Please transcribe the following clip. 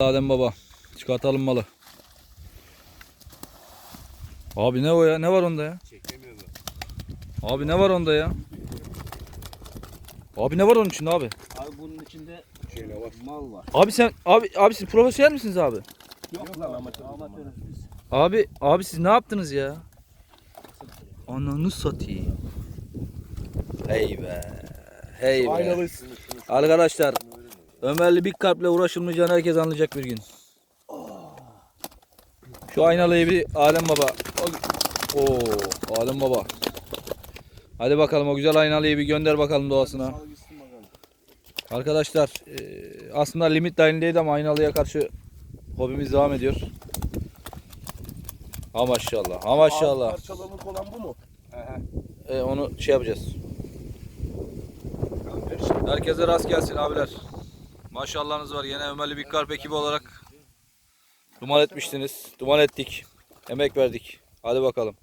Adem baba. Çıkartalım malı. Abi ne o ya? Ne var onda ya? Abi ne var onda ya? Abi ne var onun içinde abi? Abi bunun içinde mal var. Abi sen abi abi siz profesyonel misiniz abi? Yok lan amatör. Amatörüz biz. Abi abi siz ne yaptınız ya? Ananı satayım. Hey be. Hey be. Arkadaşlar Ömerli Big Kalp'le uğraşılmayacağını herkes anlayacak bir gün. Şu aynalıyı bir Alem Baba. Oo, Alem Baba. Hadi bakalım o güzel aynalıyı bir gönder bakalım doğasına. Arkadaşlar eee, aslında limit dahilindeydi ama aynalıya karşı hobimiz devam ediyor. Ha maşallah. Ha maşallah. Parçalanık olan bu mu? E, onu şey yapacağız. Herkese rast gelsin abiler. Maşallahınız var. Yine Ömerli Big Karp ekibi olarak duman etmiştiniz. Duman ettik. Emek verdik. Hadi bakalım.